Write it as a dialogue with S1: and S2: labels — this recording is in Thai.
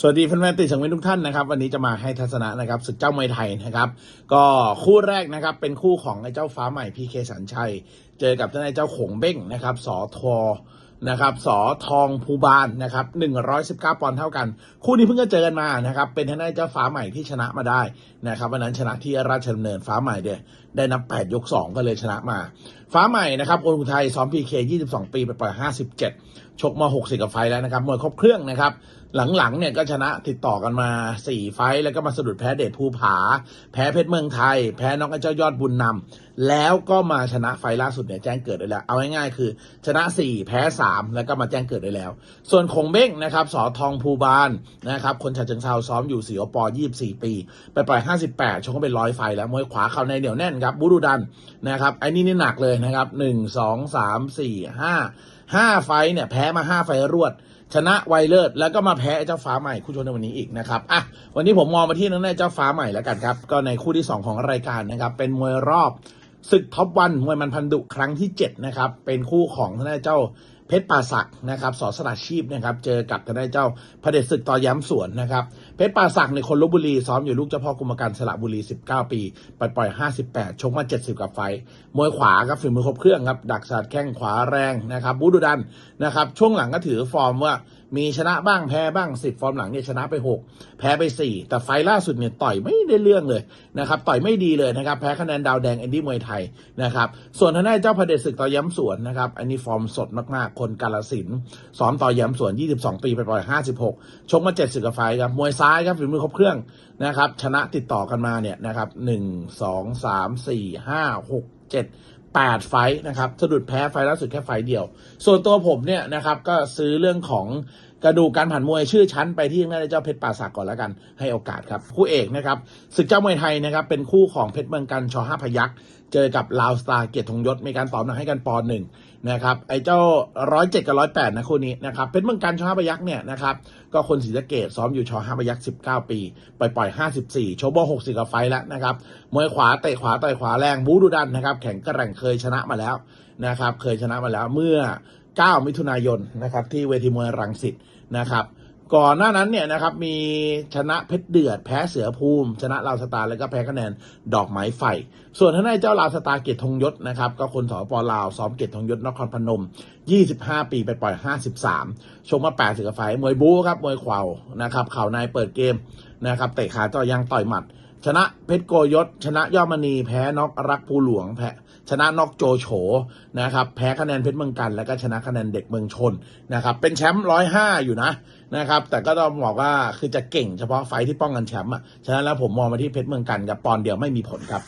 S1: สวัสดีแฟนๆติดสังเวียนทุกท่านนะครับ วันนี้จะมาให้ทัศนะนะครับศึกเจ้ามวยไทยนะครับ ก็คู่แรกนะครับเป็นคู่ของไอ้เจ้าฟ้าใหม่พีเคสันชัย เจอกับทนายเจ้าขงเบ้งนะครับสอทอนะครับสอทองภูบาลนะครับ119ปอนด์เท่ากัน คู่นี้เพิ่งจะเจอกันมานะครับ เป็นทนายเจ้าฟ้าใหม่ที่ชนะมาได้นะครับวันนั้นชนะที่ราชดำเนินฟ้าใหม่เดียได้นับ 8 ยก 2 ก็เลยชนะมา ฟ้าใหม่นะครับคนอุทัยซ้อมพีเค22ปีไปปล่อย57ชกมา60กับไฟแล้วนะครับมวยครบเครื่องนะครับ หลังๆเนี่ยก็ชนะติดต่อกันมา4ไฟแล้วก็มาสะดุดแพ้เดชภูผา แพ้เพชรเมืองไทย แพ้น้องไอ้เจ้ายอดบุญนำแล้วก็มาชนะไฟล่าสุดเนี่ยแจ้งเกิดได้แล้ว เอาง่ายๆคือ ชนะ4แพ้3แล้วก็มาแจ้งเกิดได้แล้ว ส่วนคงเบ้งนะครับสอทองภูบาลนะครับคนฉะเชิงเซาซ้อมอยู่สีอปอ24ปี ไปปล่อย58ชกก็เป็นร้อยไฟแล้วมวยขวาเข่าในเหนียวแน่นครับบูดูดันนะครับไอ้นี่นี่หนักเลยนะครับหนึ่งสองสามสี่ห้าห้าไฟเนี่ยแพ้มาห้าไฟรวด ชนะไวเลอร์แล้วก็มาแพ้เจ้าฟ้าใหม่คู่ชนในวันนี้อีกนะครับอะวันนี้ผมมองมาที่นั่นแน่เจ้าฟ้าใหม่แล้วกันครับ ก็ในคู่ที่ 2 ของรายการนะครับเป็นมวยรอบ ศึกท็อปวันมวยมันพันดุครั้งที่ 7 นะครับ เป็นคู่ของทนายเจ้าเพชรป่าศักด์นะครับสอสละชีพนะครับ เจอกับทนายเจ้าพระเดชศึกต่อย้ำสวนนะครับ เพชรป่าศักด์ในคนลบบุรี ซ้อมอยู่ลูกเจ้าพ่อกุมการสระบุรี 19 ปีปปล่อย58 ชกมา 70 กับไฟ มวยขวาครับฝีมือครบเครื่องครับ ดักสาดแข้งขวาแรงนะครับบูดูดันนะครับ ช่วงหลังก็ถือฟอร์มว่า มีชนะบ้างแพ้บ้างสิบฟอร์มหลังเนี่ยชนะไป 6 แพ้ไป 4 แต่ไฟล่าสุดเนี่ยต่อยไม่ได้เรื่องเลยนะครับต่อยไม่ดีเลยนะครับแพ้คะแนนดาวแดงแอนดี้มวยไทยนะครับส่วนทางด้านเจ้าพระเดชศึกต่อย้ำสวนนะครับอันนี้ฟอร์มสดมากๆ คนกาลสินซ้อมต่อย้ำสวน 22 ปีไปปล่อย 56 ชกมา70กับไฟครับมวยซ้ายครับฝีมือครบเครื่องนะครับชนะติดต่อกันมาเนี่ยนะครับ1 2 3 4 5 6 7 8 ไฟนะครับสะดุดแพ้ไฟล่าสุดแค่ไฟเดียว ส่วนตัวผมเนี่ยนะครับก็ซื้อเรื่องของกระดูกการผ่านมวยชื่อชั้นไปที่ทางด้านเจ้าเพชรป่าศักก่อนแล้วกันให้โอกาสครับ คู่เอกนะครับศึกเจ้ามวยไทยนะครับเป็นคู่ของเพชรเมืองกันชอห้าพยักษ์เจอกับลาวสตาร์เกียรติธงยศมีการตอบหนักให้กันปอนหนึ่งนะครับไอ้เจ้าร้อยเจ็ดกับร้อยแปดนะคู่นี้นะครับเพชรเมืองกันชอห้าพยักษ์เนี่ยนะครับก็คนศรีสะเกดซ้อมอยู่ชอห้าพยักษ์สิบเก้าปีไปปล่อยห้าสิบสี่โชว์บอหกสิบกับไฟแล้วนะครับมวยขวาเตะขวาต่อยขวาแรงบูดูดันนะครับแข็งกระแร่งเคยชนะมาแล้วนะครับเคยชนะมาแล้วเมื่อ 9 มิถุนายนนะครับ ที่เวทีมวยรังสิตนะครับ ก่อนหน้านั้นเนี่ยนะครับมีชนะเพชรเดือด แพ้เสือภูมิ ชนะลาวสตาร์แล้วก็แพ้คะแนนดอกไม้ไฟ ส่วนทางด้านเจ้าลาวสตาร์เกียรติธงยศนะครับก็คนสปลาวซ้อมเกียรติธงยศนครพนม 25 ปีไปปล่อย 53ชกมา8สิบกว่าไฟมวยบู๊ครับมวยเข่านะครับเข่าในเปิดเกมนะครับเตะขาจ่อยังต่อยหมัด ชนะเพชรโกยศชนะยอดมณีแพ้น็อกรักภูหลวงแพ้ชนะน็อกโจโฉนะครับแพ้คะแนนเพชรเมืองกันแล้วก็ชนะคะแนนเด็กเมืองชนนะครับเป็นแชมป์ร้อยห้าอยู่นะนะครับแต่ก็ต้องบอกว่าคือจะเก่งเฉพาะไฟที่ป้องกันแชมป์อะฉะนั้นแล้วผมมองมาที่เพชรเมืองกันกับปอนเดียวไม่มีผลครับ